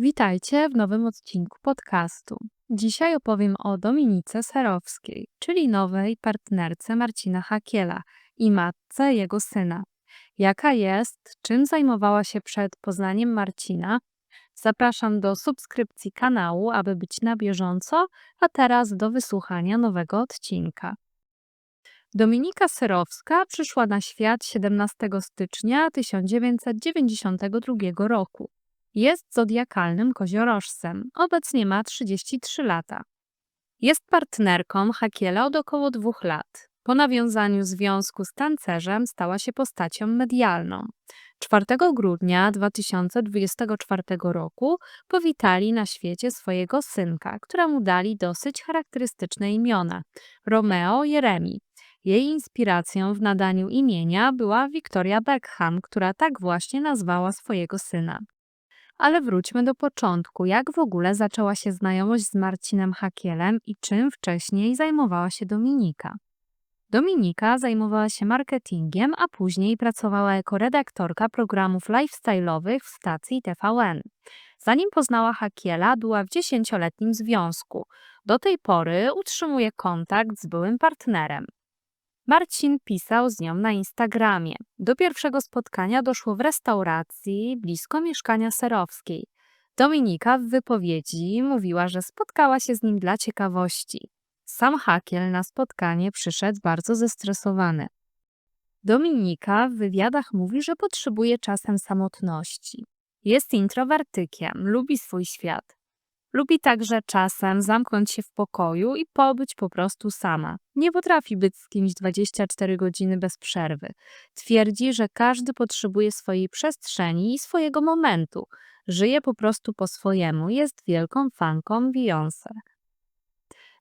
Witajcie w nowym odcinku podcastu. Dzisiaj opowiem o Dominice Serowskiej, czyli nowej partnerce Marcina Hakiela i matce jego syna. Jaka jest, czym zajmowała się przed poznaniem Marcina? Zapraszam do subskrypcji kanału, aby być na bieżąco, a teraz do wysłuchania nowego odcinka. Dominika Serowska przyszła na świat 17 stycznia 1992 roku. Jest zodiakalnym koziorożcem. Obecnie ma 33 lata. Jest partnerką Hakiela od około dwóch lat. Po nawiązaniu związku z tancerzem stała się postacią medialną. 4 grudnia 2024 roku powitali na świecie swojego synka, któremu dali dosyć charakterystyczne imiona Romeo Jeremi. Jej inspiracją w nadaniu imienia była Victoria Beckham, która tak właśnie nazwała swojego syna. Ale wróćmy do początku. Jak w ogóle zaczęła się znajomość z Marcinem Hakielem i czym wcześniej zajmowała się Dominika? Dominika zajmowała się marketingiem, a później pracowała jako redaktorka programów lifestyle'owych w stacji TVN. Zanim poznała Hakiela, była w dziesięcioletnim związku. Do tej pory utrzymuje kontakt z byłym partnerem. Marcin pisał z nią na Instagramie. Do pierwszego spotkania doszło w restauracji blisko mieszkania Serowskiej. Dominika w wypowiedzi mówiła, że spotkała się z nim dla ciekawości. Sam Hakiel na spotkanie przyszedł bardzo zestresowany. Dominika w wywiadach mówi, że potrzebuje czasem samotności. Jest introwertykiem, lubi swój świat. Lubi także czasem zamknąć się w pokoju i pobyć po prostu sama. Nie potrafi być z kimś 24 godziny bez przerwy. Twierdzi, że każdy potrzebuje swojej przestrzeni i swojego momentu. Żyje po prostu po swojemu. Jest wielką fanką Beyoncé.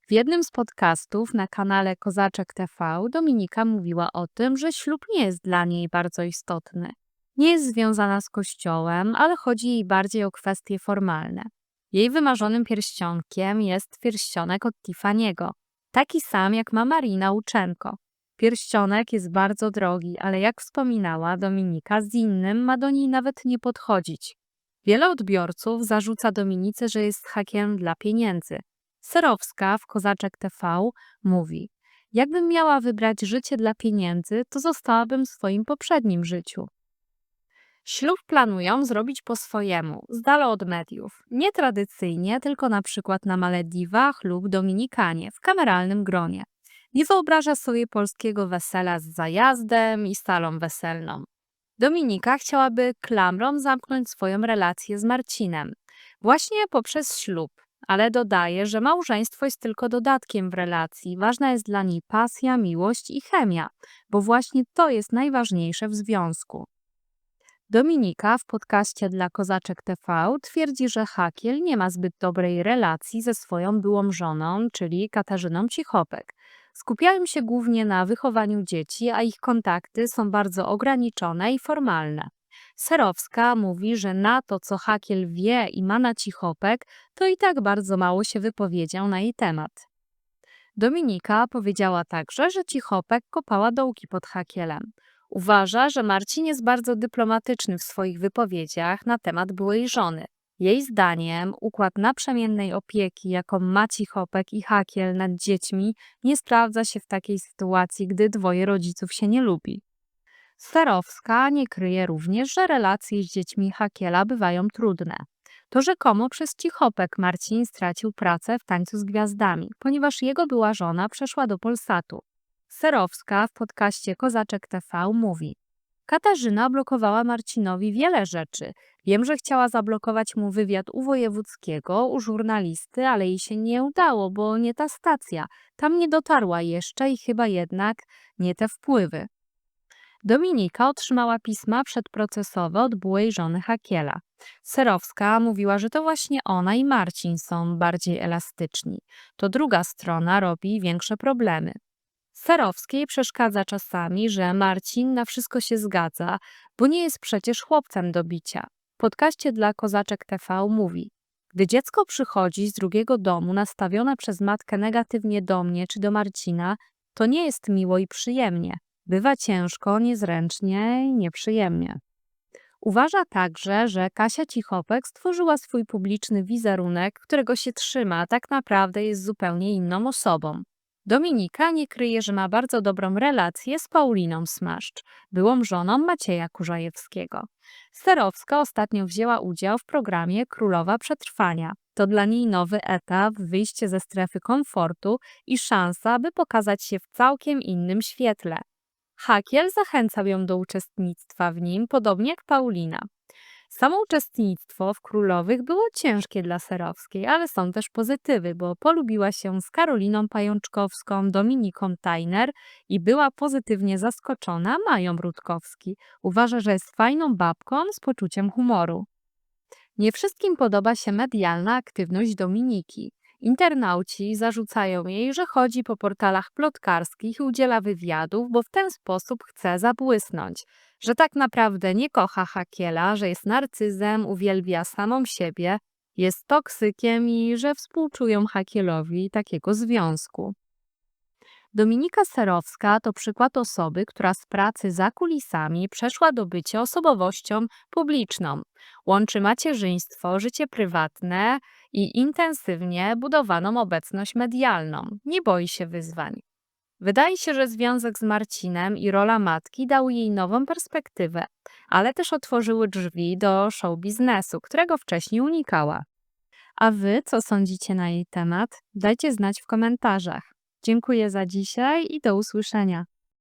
W jednym z podcastów na kanale Kozaczek TV Dominika mówiła o tym, że ślub nie jest dla niej bardzo istotny. Nie jest związana z kościołem, ale chodzi jej bardziej o kwestie formalne. Jej wymarzonym pierścionkiem jest pierścionek od Tiffany'ego, taki sam jak ma Marina Łuczenko. Pierścionek jest bardzo drogi, ale jak wspominała Dominika, z innym ma do niej nawet nie podchodzić. Wiele odbiorców zarzuca Dominice, że jest hakiem dla pieniędzy. Serowska w Kozaczek TV mówi: Jakbym miała wybrać życie dla pieniędzy, to zostałabym w swoim poprzednim życiu. Ślub planują zrobić po swojemu, z dala od mediów. Nie tradycyjnie, tylko na przykład na Malediwach lub Dominikanie, w kameralnym gronie. Nie wyobraża sobie polskiego wesela z zajazdem i salą weselną. Dominika chciałaby klamrą zamknąć swoją relację z Marcinem. Właśnie poprzez ślub, ale dodaje, że małżeństwo jest tylko dodatkiem w relacji. Ważna jest dla niej pasja, miłość i chemia, bo właśnie to jest najważniejsze w związku. Dominika w podcaście dla Kozaczek TV twierdzi, że Hakiel nie ma zbyt dobrej relacji ze swoją byłą żoną, czyli Katarzyną Cichopek. Skupiają się głównie na wychowaniu dzieci, a ich kontakty są bardzo ograniczone i formalne. Serowska mówi, że na to, co Hakiel wie i ma na Cichopek, to i tak bardzo mało się wypowiedział na jej temat. Dominika powiedziała także, że Cichopek kopała dołki pod Hakielem. Uważa, że Marcin jest bardzo dyplomatyczny w swoich wypowiedziach na temat byłej żony. Jej zdaniem układ naprzemiennej opieki, jaką ma Cichopek i Hakiel nad dziećmi, nie sprawdza się w takiej sytuacji, gdy dwoje rodziców się nie lubi. Starowska nie kryje również, że relacje z dziećmi Hakiela bywają trudne. To rzekomo przez Cichopek Marcin stracił pracę w tańcu z gwiazdami, ponieważ jego była żona przeszła do Polsatu. Serowska w podcaście Kozaczek TV mówi: Katarzyna blokowała Marcinowi wiele rzeczy. Wiem, że chciała zablokować mu wywiad u wojewódzkiego, u żurnalisty, ale jej się nie udało, bo nie ta stacja. Tam nie dotarła jeszcze i chyba jednak nie te wpływy. Dominika otrzymała pisma przedprocesowe od byłej żony Hakiela. Serowska mówiła, że to właśnie ona i Marcin są bardziej elastyczni. To druga strona robi większe problemy. Serowskiej przeszkadza czasami, że Marcin na wszystko się zgadza, bo nie jest przecież chłopcem do bicia. W podcaście dla Kozaczek TV mówi gdy dziecko przychodzi z drugiego domu nastawione przez matkę negatywnie do mnie czy do Marcina, to nie jest miło i przyjemnie. Bywa ciężko, niezręcznie i nieprzyjemnie. Uważa także, że Kasia Cichopek stworzyła swój publiczny wizerunek, którego się trzyma, tak naprawdę jest zupełnie inną osobą. Dominika nie kryje, że ma bardzo dobrą relację z Pauliną Smaszcz, byłą żoną Macieja Kurzajewskiego. Sterowska ostatnio wzięła udział w programie Królowa Przetrwania. To dla niej nowy etap, wyjście ze strefy komfortu i szansa, by pokazać się w całkiem innym świetle. Hakiel zachęcał ją do uczestnictwa w nim, podobnie jak Paulina. Samo uczestnictwo w Królowych było ciężkie dla Serowskiej, ale są też pozytywy, bo polubiła się z Karoliną Pajączkowską, Dominiką Tajner i była pozytywnie zaskoczona Mają Rutkowski. Uważa, że jest fajną babką z poczuciem humoru. Nie wszystkim podoba się medialna aktywność Dominiki. Internauci zarzucają jej, że chodzi po portalach plotkarskich i udziela wywiadów, bo w ten sposób chce zabłysnąć, że tak naprawdę nie kocha Hakiela, że jest narcyzem, uwielbia samą siebie, jest toksykiem i że współczują Hakielowi takiego związku. Dominika Serowska to przykład osoby, która z pracy za kulisami przeszła do bycia osobowością publiczną. Łączy macierzyństwo, życie prywatne i intensywnie budowaną obecność medialną. Nie boi się wyzwań. Wydaje się, że związek z Marcinem i rola matki dały jej nową perspektywę, ale też otworzyły drzwi do show biznesu, którego wcześniej unikała. A wy co sądzicie na jej temat? Dajcie znać w komentarzach. Dziękuję za dzisiaj i do usłyszenia.